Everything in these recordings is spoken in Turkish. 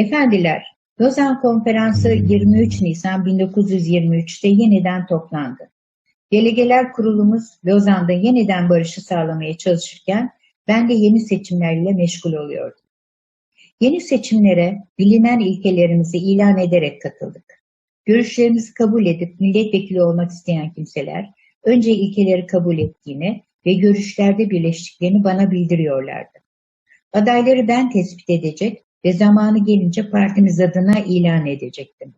Efendiler, Lozan Konferansı 23 Nisan 1923'te yeniden toplandı. Delegeler kurulumuz Lozan'da yeniden barışı sağlamaya çalışırken ben de yeni seçimlerle meşgul oluyordum. Yeni seçimlere bilinen ilkelerimizi ilan ederek katıldık. Görüşlerimizi kabul edip milletvekili olmak isteyen kimseler önce ilkeleri kabul ettiğini ve görüşlerde birleştiklerini bana bildiriyorlardı. Adayları ben tespit edecek ve zamanı gelince partimiz adına ilan edecektim.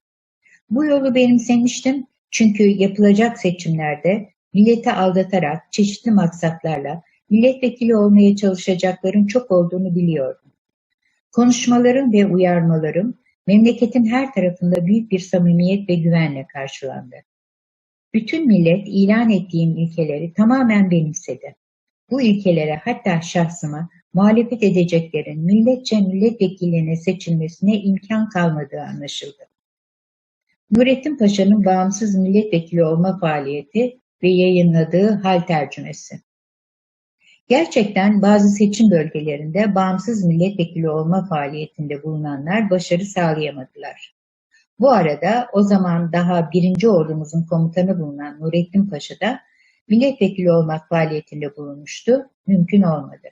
Bu yolu benimsemiştim çünkü yapılacak seçimlerde milleti aldatarak çeşitli maksatlarla milletvekili olmaya çalışacakların çok olduğunu biliyordum. Konuşmalarım ve uyarmalarım memleketin her tarafında büyük bir samimiyet ve güvenle karşılandı. Bütün millet ilan ettiğim ilkeleri tamamen benimsedi. Bu ilkelere hatta şahsıma muhalefet edeceklerin milletçe milletvekilliğine seçilmesine imkan kalmadığı anlaşıldı. Nurettin Paşa'nın bağımsız milletvekili olma faaliyeti ve yayınladığı hal tercümesi. Gerçekten bazı seçim bölgelerinde bağımsız milletvekili olma faaliyetinde bulunanlar başarı sağlayamadılar. Bu arada o zaman daha birinci ordumuzun komutanı bulunan Nurettin Paşa da milletvekili olmak faaliyetinde bulunmuştu, mümkün olmadı.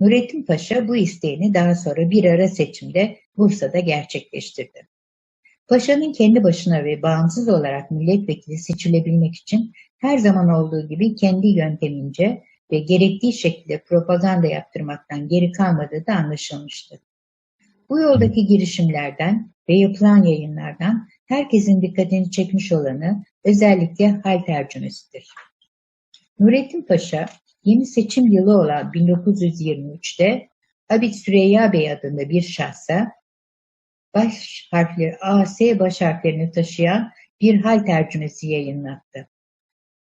Nurettin Paşa bu isteğini daha sonra bir ara seçimde Bursa'da gerçekleştirdi. Paşa'nın kendi başına ve bağımsız olarak milletvekili seçilebilmek için her zaman olduğu gibi kendi yöntemince ve gerektiği şekilde propaganda yaptırmaktan geri kalmadığı da anlaşılmıştı. Bu yoldaki girişimlerden ve yapılan yayınlardan herkesin dikkatini çekmiş olanı özellikle hal tercümesidir. Nurettin Paşa yeni seçim yılı olan 1923'te Abid Süreyya Bey adında bir şahsa baş harfleri A, S baş harflerini taşıyan bir hal tercümesi yayınlattı.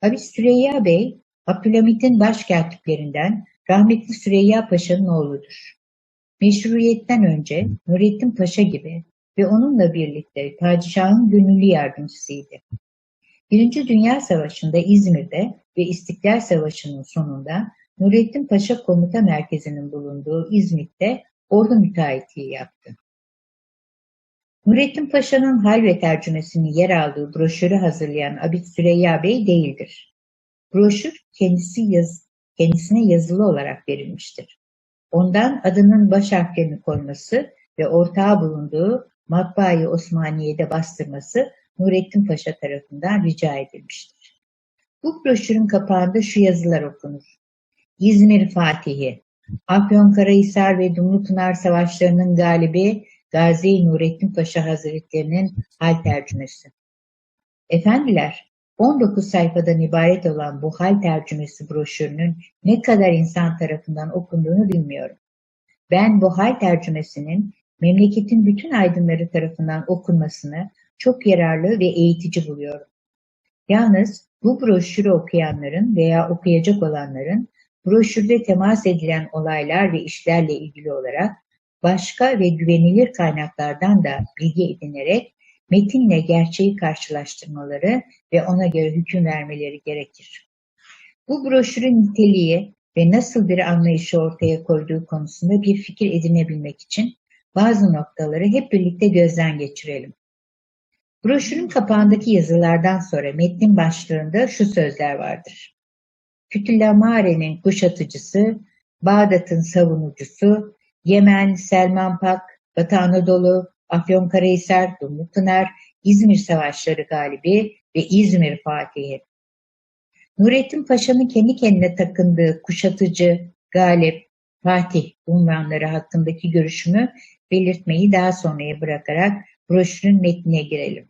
Abid Süreyya Bey, Abdülhamit'in başkatiplerinden rahmetli Süreyya Paşa'nın oğludur. Meşruiyetten önce Nurettin Paşa gibi ve onunla birlikte padişahın gönüllü yardımcısıydı. Birinci Dünya Savaşı'nda İzmir'de ve İstiklal Savaşı'nın sonunda Nurettin Paşa Komuta Merkezi'nin bulunduğu İzmit'te ordu müteahhitliği yaptı. Nurettin Paşa'nın hal ve tercümesinin yer aldığı broşürü hazırlayan Abid Süreyya Bey değildir. Broşür kendisi yaz, kendisine yazılı olarak verilmiştir. Ondan adının baş harflerini koyması ve ortağı bulunduğu Matbaayı Osmaniye'de bastırması Nurettin Paşa tarafından rica edilmiştir. Bu broşürün kapağında şu yazılar okunur. İzmir Fatihi, Afyonkarahisar ve Dumlupınar Savaşları'nın galibi Gazi Nurettin Paşa Hazretleri'nin hal tercümesi. Efendiler, 19 sayfadan ibaret olan bu hal tercümesi broşürünün ne kadar insan tarafından okunduğunu bilmiyorum. Ben bu hal tercümesinin memleketin bütün aydınları tarafından okunmasını çok yararlı ve eğitici buluyorum. Yalnız bu broşürü okuyanların veya okuyacak olanların broşürde temas edilen olaylar ve işlerle ilgili olarak başka ve güvenilir kaynaklardan da bilgi edinerek metinle gerçeği karşılaştırmaları ve ona göre hüküm vermeleri gerekir. Bu broşürün niteliği ve nasıl bir anlayışı ortaya koyduğu konusunda bir fikir edinebilmek için bazı noktaları hep birlikte gözden geçirelim. Broşürün kapağındaki yazılardan sonra metnin başlığında şu sözler vardır. Kütülamare'nin kuşatıcısı, Bağdat'ın savunucusu, Yemen, Selman Pak, Batı Anadolu, Afyonkarahisar, Dumlupınar, İzmir Savaşları galibi ve İzmir Fatihi. Nurettin Paşa'nın kendi kendine takındığı kuşatıcı, galip, Fatih unvanları hakkındaki görüşümü belirtmeyi daha sonraya bırakarak broşürün metnine girelim.